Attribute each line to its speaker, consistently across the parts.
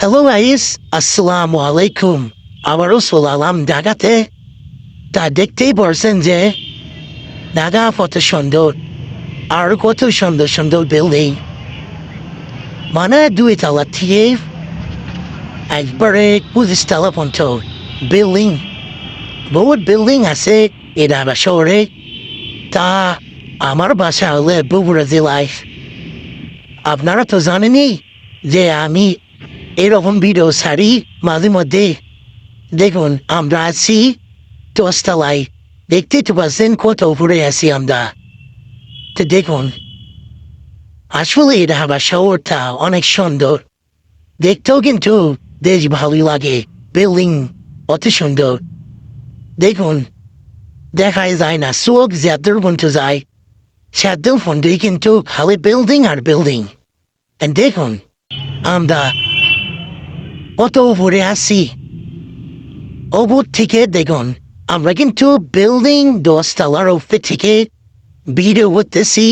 Speaker 1: Hello guys আসসালামু আলাইকুম আবারও চলালাম ঢাকাতে তা দেখতেই পারছেন যে ঢাকা কত সুন্দর আর কত সুন্দর সুন্দর বিল্ডিং মানে দুই তলা থেকে একবারে পঁচিশ তলা পর্যন্ত বিল্ডিং বহুত বিল্ডিং আছে এই ঢাকা শহরে তা আমার বাসা হলে বগুড়া জেলায় আপনারা তো জানেনই যে আমি এরকম ভিডিও ছাড়ি মাঝে মধ্যে। দেখুন, আমরা আছি দশতলায়। দেখতে তো পাচ্ছেন কত উপরে আছি আমরা। তো দেখুন, আসলে এটা আমার শহরটা অনেক সুন্দর। দেখতেও কিন্তু বেশ ভালোই লাগে। বিল্ডিং অত সুন্দর। দেখুন, দেখাই যায় না, চোখ যাদের পর্যন্ত যায়। সাদের ফোনটাই কিন্তু খালি বিল্ডিং আর বিল্ডিং দেখুন, আমরা কত উপরে আছি? ওপর থেকে দেখুন, আমরা কিন্তু বিল্ডিং দশতলার উপর থেকে ভিডিও করতেছি।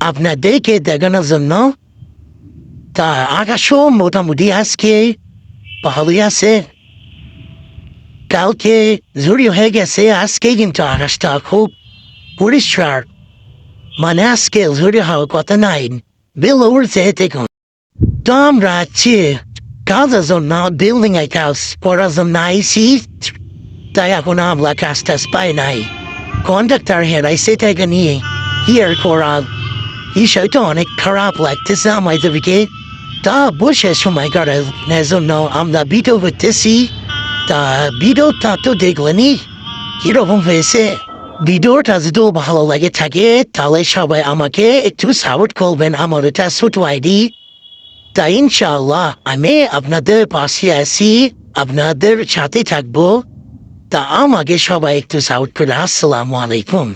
Speaker 1: আপনাদেরকে দেখানোর জন্য তা আকাশও মোটামুটি আজকে ভালোই আছে। কালকে জুড়ি হয়ে গেছে, আজকে কিন্তু আকাশটা খুব পরিষ্কার। মানে আজকে জুড়ি হওয়ার কথা নাই, বিল উড়ছে, দেখুন। তো আমরা আছি কাজের জন্য বিল্ডিং এ কাজ করার জন্য আইসি তাই এখন আমরা কাজ টাজ পাই নাই কন্ডাক্টর হেরাইছে থেকে নিয়ে হিয়ার করা বিষয়টা অনেক খারাপ লাগতেছে আমাদেরকে তা বসে সময় করার জন্য আমরা ভিডিও করতেছি তা ভিডিওটা তো দেখলেনি কীরকম হয়েছে ভিডিওটা যদি ভালো লাগে থাকে তাহলে সবাই আমাকে একটু সাপোর্ট করবেন আমার এটা ছোট আইডি তা ইনশাআল্লাহ আমি আপনাদের পাশে আছি আপনাদের সাথে থাকব তা আমাকে সবাই একটু সাপোর্ট করে আসসালামু আলাইকুম